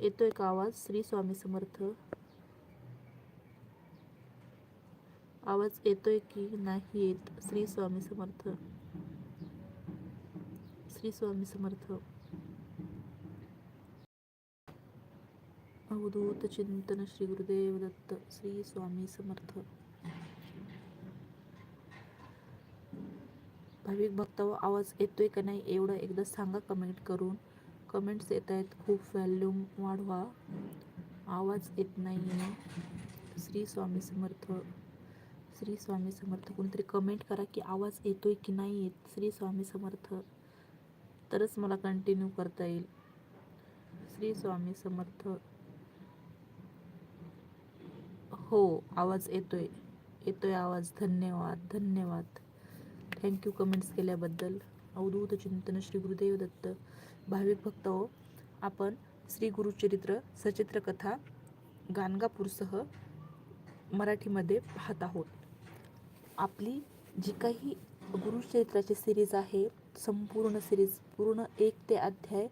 येतोय का आवाज? श्री स्वामी समर्थ. आवाज येतोय की नाही येत? श्री स्वामी समर्थ. श्री स्वामी समर्थ. अवधूत चिंतन श्री गुरुदेव दत्त. श्री स्वामी समर्थ. भाविक भक्त आवाज येतोय का नाही एवढं एकदा सांगा कमेंट करून. कमेंट्स येत आहेत खूप व्हॅल्यूम वाढवा. आवाज येत नाही आहे श्री स्वामी समर्थ श्री स्वामी समर्थ कोणतरी कमेंट करा की आवाज येतोय की नाही येत श्री स्वामी समर्थ. तरच मला कंटिन्यू करता येईल. श्री स्वामी समर्थ. हो आवाज येतोय. येतोय आवाज. धन्यवाद धन्यवाद. थँक्यू कमेंट्स केल्याबद्दल. अवधूत चिंतन श्री गुरुदेव दत्त. भाविक भक्त हो. आपण श्री गुरुचरित्र सचित्र कथा गाणगापूरसह मराठीमध्ये पाहत आहोत. आपली जी काही गुरुचरित्राची सिरीज आहे संपूर्ण सिरीज पूर्ण एक ते अध्याय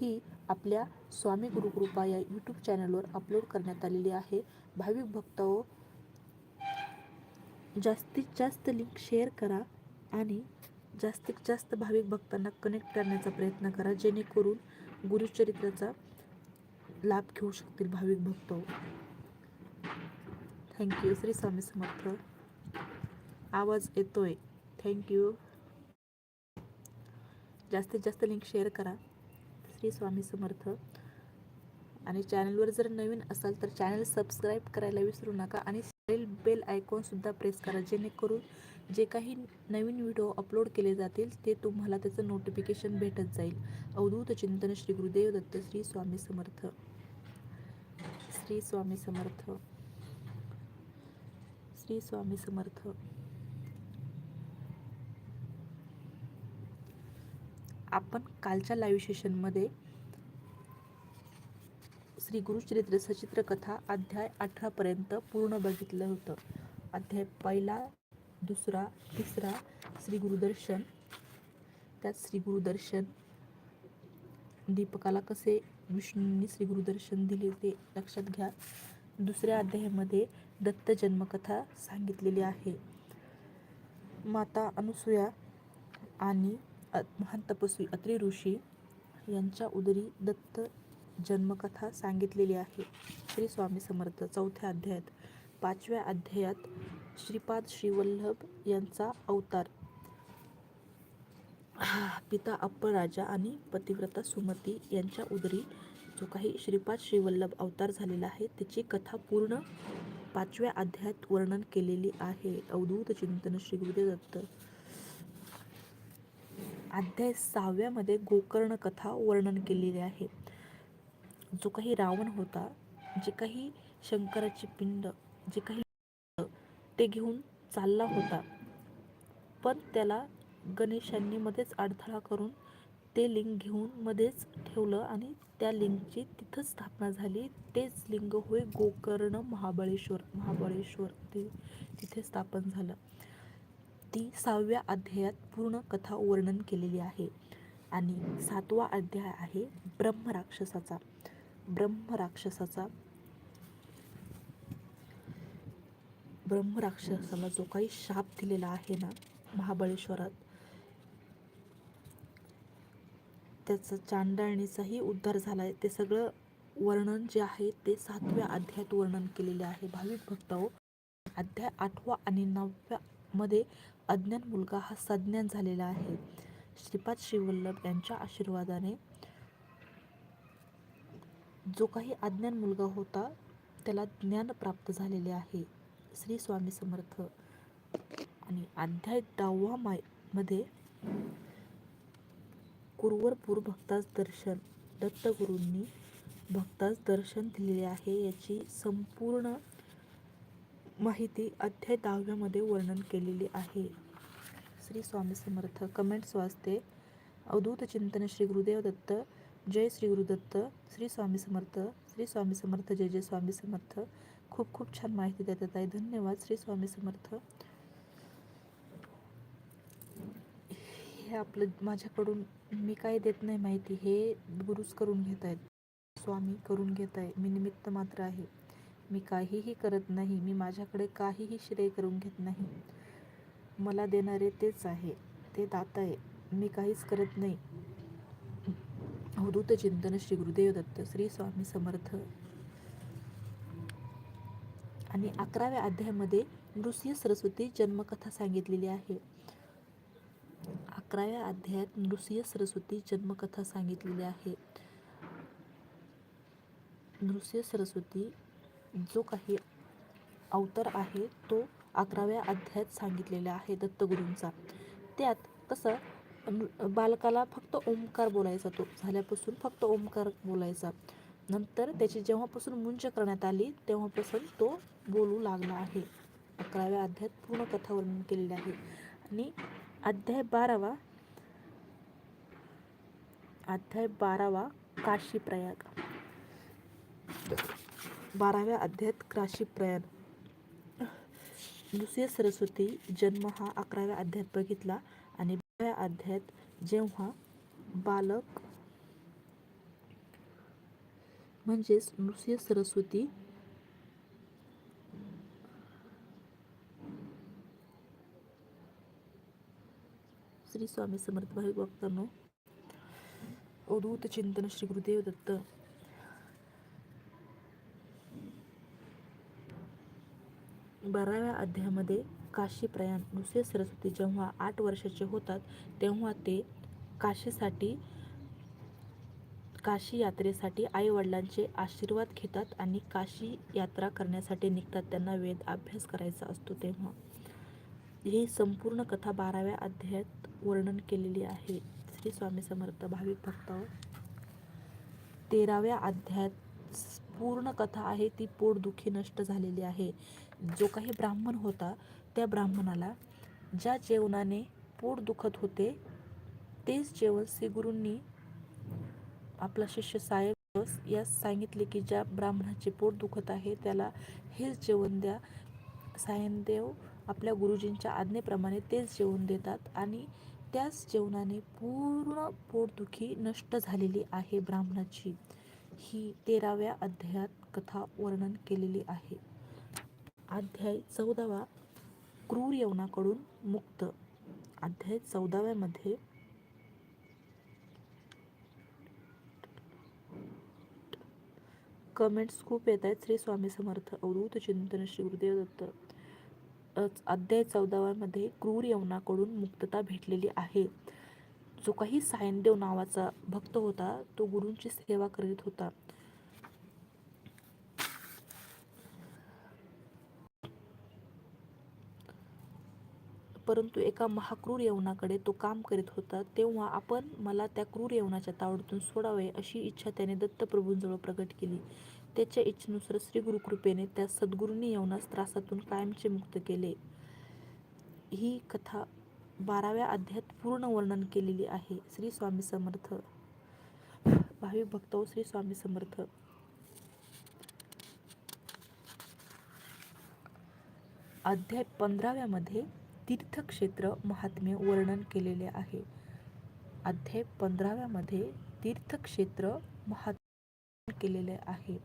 ही आपल्या स्वामी गुरुकृपा या यूट्यूब चॅनलवर अपलोड करण्यात आलेली आहे. भाविक भक्त हो जास्तीत जास्त लिंक शेअर करा आणि जास्तीत जास्त भाविक भक्तांना कनेक्ट करण्याचा प्रयत्न करा. जेणेकरून गुरुचरित्राचा लाभ घेऊ शकतील भाविक भक्त. Thank you Shri Swami Samarth. आवाज येतोय. थँक्यू जास्तीत जास्त लिंक शेअर करा. श्री स्वामी समर्थ. आणि चॅनलवर जर नवीन असाल तर चॅनल सबस्क्राईब करायला विसरू नका आणि बेल आयकॉनसुद्धा प्रेस करा. जेणेकरून जे काही नवीन व्हिडिओ अपलोड केले जातील ते तुम्हाला त्याचं नोटिफिकेशन भेटत जाईल. अवधूत चिंतन श्री गुरुदेव दत्त श्री स्वामी समर्थ. श्री स्वामी समर्थ. श्री स्वामी समर्थ. आपण कालच्या लाईव्ह सेशनमध्ये श्री गुरुचरित्र सचित्र कथा अध्याय अठरापर्यंत पूर्ण बघितलं होतं. अध्याय पहिला दुसरा तिसरा श्री गुरुदर्शन. त्यात श्री गुरुदर्शन दीपकाला कसे विष्णूंनी श्री गुरुदर्शन दिले ते लक्षात घ्या. दुसऱ्या अध्यायामध्ये दत्त जन्मकथा सांगितलेली आहे. माता अनुसूया आणि महान तपस्वी अत्रि ऋषी यांच्या उदरी दत्त जन्मकथा सांगितलेली आहे. श्री स्वामी समर्थ चौथ्या अध्यायात पाचव्या अध्यायात श्रीपाद श्रीवल्लभ यांचा अवतार. पिता अप्पराजा आणि पतिव्रता सुमती यांच्या उदरी जो काही श्रीपाद श्रीवल्लभ अवतार झालेला आहे त्याची कथा पूर्ण पाचव्या अध्यायात वर्णन केलेली आहे. अवधूत चिंतन श्री गुरुदेव दत्त. अध्याय सहाव्यामध्ये गोकर्ण कथा वर्णन केलेली आहे. जो काही रावण होता जे काही शंकराची पिंड जे काही ते घेऊन चालला होता. पण त्याला गणेशांनी मध्येच अडथळा करून ते लिंग घेऊन मध्येच ठेवलं आणि त्या लिंगची तिथंच स्थापना झाली. तेच लिंग होय गोकर्ण महाबळेश्वर महाबळेश्वर ते तिथे स्थापन झालं. ती सहाव्या अध्यायात पूर्ण कथा वर्णन केलेली आहे आणि सातवा अध्याय आहे ब्रह्मराक्षसाचा. ब्रह्मराक्षसाचा ब्रह्मराक्षसाला जो काही शाप दिलेला आहे ना महाबळेश्वरात त्याचं चांडाळणीचाही उद्धार झाला आहे ते सगळं वर्णन जे आहे ते सातव्या अध्यायात वर्णन केलेले आहे. भाविक भक्त अध्याय आठवा आणि नवव्या मध्ये अज्ञान मुलगा हा सज्ञान झालेला आहे. श्रीपाद श्रीवल्लभ यांच्या आशीर्वादाने जो काही अज्ञान मुलगा होता त्याला ज्ञान प्राप्त झालेले आहे. श्री स्वामी समर्थ. आणि अध्याय दहावा मायमध्ये कुरवरपूर भक्तास दर्शन दत्तगुरूंनी भक्तास दर्शन दिलेले आहे याची संपूर्ण माहिती अध्याय दहाव्यामध्ये वर्णन केलेली आहे. श्री स्वामी समर्थ कमेंट्स वाचते अवधूत चिंतन श्री गुरुदेव दत्त जय श्री गुरुदत्त श्री स्वामी समर्थ श्री स्वामी समर्थ जय जय स्वामी समर्थ खूप खूप छान माहिती देतात आहे धन्यवाद. श्री स्वामी समर्थ. हे आपलं माझ्याकडून मी काय देत नाही माहिती. हे गुरुच करून घेत आहेत. स्वामी करून घेत आहे. मी निमित्त मात्र आहे. मी काहीही करत नाही. मी माझ्याकडे काहीही श्रेय करून घेत नाही. मला देणारे तेच आहे. ते दाता आहे. मी काहीच करत नाही. अवधूत चिंतन श्री गुरुदेव दत्त. श्री स्वामी समर्थ. आणि अकराव्या अध्यायामध्ये नृसिंह सरस्वती जन्मकथा सांगितलेली आहे. अकराव्या अध्यायात नृसिंह सरस्वती जन्मकथा सांगितलेली आहे. नृसिंह सरस्वती जो काही अवतार आहे तो अकराव्या अध्यायात सांगितलेला आहे दत्तगुरूंचा. त्यात कसं नृ- बालकाला फक्त ओंकार बोलायचा तो. झाल्यापासून फक्त ओंकार बोलायचा. नंतर त्याची जेव्हापासून मुंज करण्यात आली तेव्हापासून तो बोलू लागला आहे. अकराव्या अध्यायात पूर्ण कथा वर्णन केलेली आहे. आणि अध्याय बारावा अध्याय बारावा काशी प्रयाग. बाराव्या अध्यायात काशी प्रयाग. दुसरे सरस्वती जन्म हा अकराव्या अध्यायात बघितला आणि बाराव्या अध्यायात जेव्हा बालक म्हणजेच नृसिंह सरस्वती. श्री स्वामी समर्थ भाविक भक्तांनो अवधूत चिंतन श्री गुरुदेव दत्त. बाराव्या अध्यायामध्ये काशी प्रयाण नृसिंह सरस्वती जेव्हा आठ वर्षाचे होतात तेव्हा ते काशीसाठी काशी यात्रेसाठी आई वडिलांचे आशीर्वाद घेतात आणि काशी यात्रा करण्यासाठी निघतात. त्यांना वेद अभ्यास करायचा असतो तेव्हा. ही संपूर्ण कथा बाराव्या अध्यायात वर्णन केलेली आहे. श्री स्वामी समर्थ भाविक भक्त तेराव्या अध्यायात पूर्ण कथा आहे ती पोटदुखी नष्ट झालेली आहे. जो काही ब्राह्मण होता त्या ब्राह्मणाला ज्या जेवणाने पोट दुखत होते तेच जेवण श्रीगुरूंनी आपला शिष्य साहेब यास सांगितले की ज्या ब्राह्मणाचे पोट दुखत आहे त्याला हेच जेवण द्या. सायनदेव आपल्या गुरुजींच्या आज्ञेप्रमाणे तेच जेवण देतात आणि त्याच जेवणाने पूर्ण पोटदुखी नष्ट झालेली आहे ब्राह्मणाची. ही तेराव्या अध्यायात कथा वर्णन केलेली आहे. अध्याय चौदावा क्रूर यवनाकडून मुक्त. अध्याय चौदाव्यामध्ये कमेंट्स खूप येत आहेत. श्री स्वामी समर्थ अवधूत चिंतन श्री गुरुदेव दत्त अध्याय चौदाव्यामध्ये क्रूर यवनाकडून मुक्तता भेटलेली आहे. जो काही सायनदेव नावाचा भक्त होता तो गुरूंची सेवा करीत होता. परंतु एका महाक्रूर यवनाकडे तो काम करीत होता तेव्हा आपण मला त्या क्रूर यवनाच्या तावडीतून सोडावे अशी इच्छा त्याने दत्तप्रभूंजवळ प्रकट केली. त्याच्या इच्छेनुसार श्री गुरुकृपेने त्या सद्गुरूंनी यवनास त्रासातून कायमचे मुक्त केले. ही कथा बाराव्या अध्यायात पूर्ण वर्णन केलेली आहे. श्री स्वामी समर्थ. भाविक भक्त श्री स्वामी समर्थ. अध्याय पंधराव्यामध्ये तीर्थक्षेत्र महात्म्य वर्णन केलेले आहे. अध्याय पंधराव्यामध्ये तीर्थक्षेत्र महात्म्य केलेले आहे.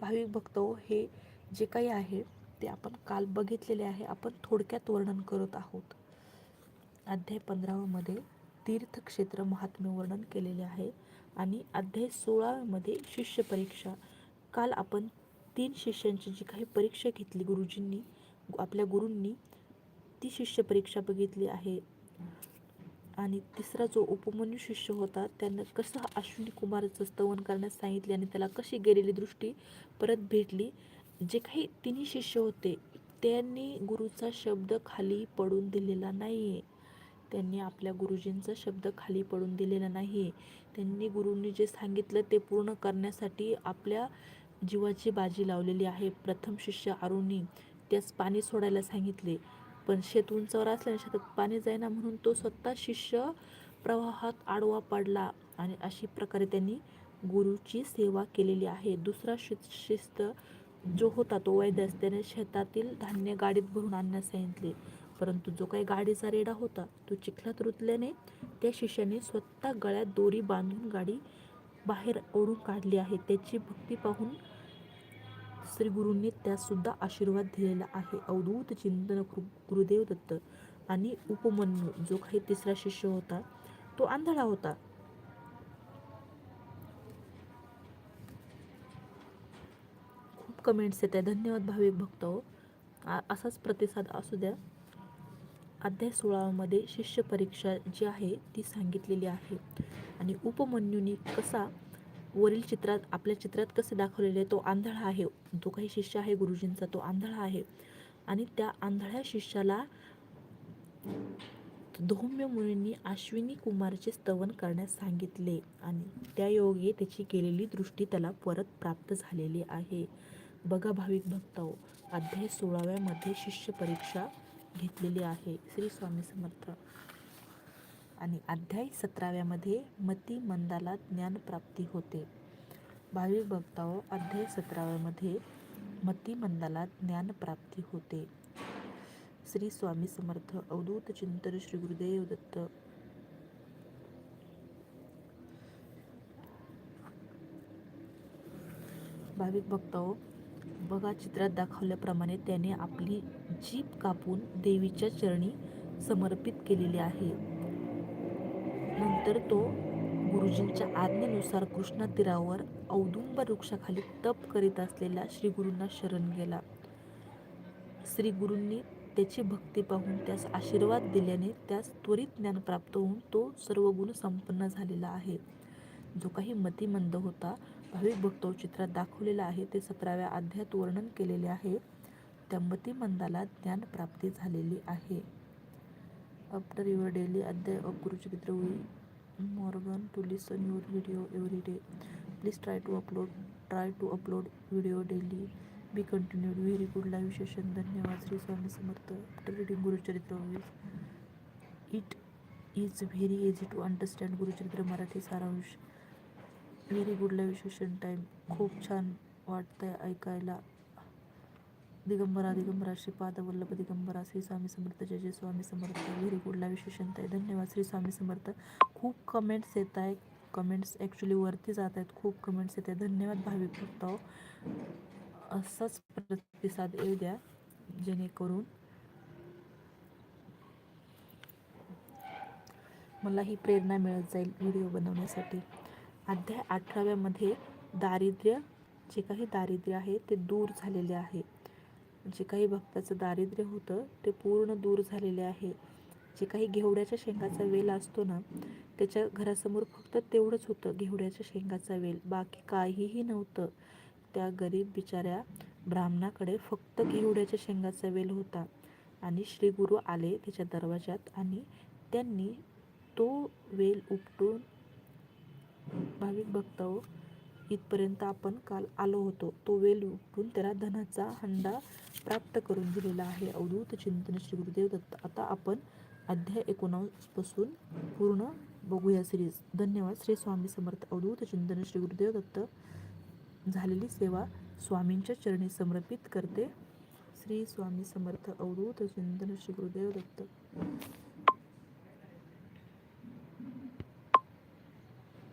भाविक भक्त हे जे काही आहे ते आपण काल बघितलेले आहे. आपण थोडक्यात वर्णन करत आहोत. अध्याय पंधरावामध्ये तीर्थक्षेत्र महात्म्य वर्णन केलेले आहे. आणि अध्याय सोळामध्ये शिष्य परीक्षा. काल आपण तीन शिष्यांची जी काही परीक्षा घेतली गुरुजींनी आपल्या गुरूंनी ती शिष्य परीक्षा बघितली आहे. आणि तिसरा जो उपमन्यू शिष्य होता त्यानं कसं अश्विनी कुमारचं स्तवन करण्यास सांगितले आणि त्याला कशी गेलेली दृष्टी परत भेटली जे काही तिन्ही शिष्य होते त्यांनी गुरुचा शब्द खाली पडून दिलेला नाही आहे त्यांनी आपल्या गुरुजींचा शब्द खाली पडून दिलेला नाही. आहे त्यांनी गुरूंनी जे सांगितलं ते पूर्ण करण्यासाठी आपल्या जीवाची बाजी लावलेली आहे. प्रथम शिष्य अरुणी त्यास पाणी सोडायला सांगितले. पण शेत उंचावर असल्याने शेतात पाणी जाईना म्हणून तो स्वतः शिष्य प्रवाहात आडवा पडला आणि अशी प्रकारे त्यांनी गुरुची सेवा केलेली आहे. दुसरा शि शिस्त जो होता तो वैद्यास त्याने शेतातील धान्य गाडीत भरून आणण्यास सांगितले. परंतु जो काही गाडीचा रेडा होता तो चिखलात रुतल्याने त्या शिष्याने स्वतः गळ्यात दोरी बांधून गाडी बाहेर ओढून काढली आहे. त्याची भक्ती पाहून श्री गुरूंनी त्यासुद्धा आशीर्वाद दिलेला आहे. अवधूत चिंतन गुरुदेव दत्त आणि उपमन्यू जो काही तिसरा शिष्य होता तो आंधळा होता. खूप कमेंट्स येत आहे धन्यवाद भाविक भक्त असाच प्रतिसाद असू द्या. अध्याय सोळामध्ये शिष्य परीक्षा जी आहे ती सांगितलेली आहे. आणि उपमन्यूनी कसा वरील चित्रात आपल्या चित्रात कसे दाखवलेले तो आंधळा आहे. जो काही शिष्य आहे गुरुजींचा तो आंधळा आहे. आणि त्या आंधळ्या शिष्याला धौम्य मुनींनी अश्विनी कुमारचे स्तवन करण्यास सांगितले. आणि त्या योगे त्याची केलेली दृष्टी त्याला परत प्राप्त झालेली आहे. बघा भाविक भक्ताओ अध्याय सोळाव्यामध्ये शिष्य परीक्षा घेतलेली आहे. श्री स्वामी समर्थ. आणि अध्याय सतराव्यामध्ये मती मंदाला ज्ञानप्राप्ती होते. भाविक भक्ताओ अध्याय सतराव्यामध्ये मती मंदाला ज्ञानप्राप्ती होते. श्री स्वामी समर्थ अवधूत चिंतन श्री गुरुदेव दत्त. भाविक भक्ताओ बघा चित्रात दाखवल्याप्रमाणे त्याने आपली जीभ कापून देवीच्या चरणी समर्पित केलेली आहे. नंतर तो गुरुजींच्या आज्ञेनुसार कृष्णा तीरावर औदुंब वृक्षाखाली तप करीत असलेल्या श्री गुरूंना शरण गेला. श्री गुरूंनी त्याची भक्ती पाहून त्यास आशीर्वाद दिल्याने त्यास त्वरित ज्ञान प्राप्त होऊन तो सर्व गुण संपन्न झालेला आहे. जो काही मतिमंद होता भाविक भक्तो चित्रात दाखवलेलं आहे. ते सतराव्या अध्यायात वर्णन केलेले आहे. त्या मतिमंदाला ज्ञान प्राप्ती झालेली आहे. आफ्टर युअर डेली अध्याय of Gurucharitra we morgan to listen your video every day. Please try to upload try to upload video daily. Be continued. Very good live session. धन्यवाद. Shri Swami Samarth. After reading Gurucharitra it is very easy to understand Gurucharitra Marathi सारांश. Very good live session time खूप छान वाटतंय ऐकायला. दिगंबरा दिगंबरा श्रीपाद वल्लभ दिगंबरा श्री स्वामी समर्थ जय जय Swami Samarth. Very good live session ताई धन्यवाद श्री स्वामी समर्थ. खूप कमेंट्स येत आहे कमेंट्स ॲक्च्युली वरती जात आहेत. खूप कमेंट्स येत आहेत. धन्यवाद भाविक भक्ताओ असाच प्रतिसाद येऊ द्या जेणेकरून मला ही प्रेरणा मिळत जाईल व्हिडिओ बनवण्यासाठी. अध्याय अठराव्यामध्ये दारिद्र्य जे काही दारिद्र्य आहे ते दूर झालेले आहे. जे काही भक्ताचं दारिद्र्य होतं ते पूर्ण दूर झालेले आहे. जे काही घेवड्याच्या शेंगाचा वेल असतो ना त्याच्या घरासमोर फक्त तेवढंच होतं घेवड्याच्या शेंगाचा वेल. बाकी काहीही नव्हतं. त्या गरीब बिचाऱ्या ब्राह्मणाकडे फक्त घेवड्याच्या शेंगाचा वेल होता. आणि श्री गुरु आले त्याच्या दरवाजात आणि त्यांनी तो वेल उपटून भाविक भक्ताओ इथपर्यंत आपण काल आलो होतो. तो वेल उठून त्याला धनाचा हंडा प्राप्त करून दिलेला आहे. अवधूत चिंतन श्री गुरुदेव दत्त. आता आपण अध्याय एकोणावीसपासून पूर्ण बघूया सिरीज धन्यवाद. श्री स्वामी समर्थ. अवधूत चिंतन श्री गुरुदेव दत्त झालेली सेवा स्वामींच्या चरणी समर्पित करते. श्री स्वामी समर्थ. अवधूत चिंतन श्री गुरुदेव दत्त.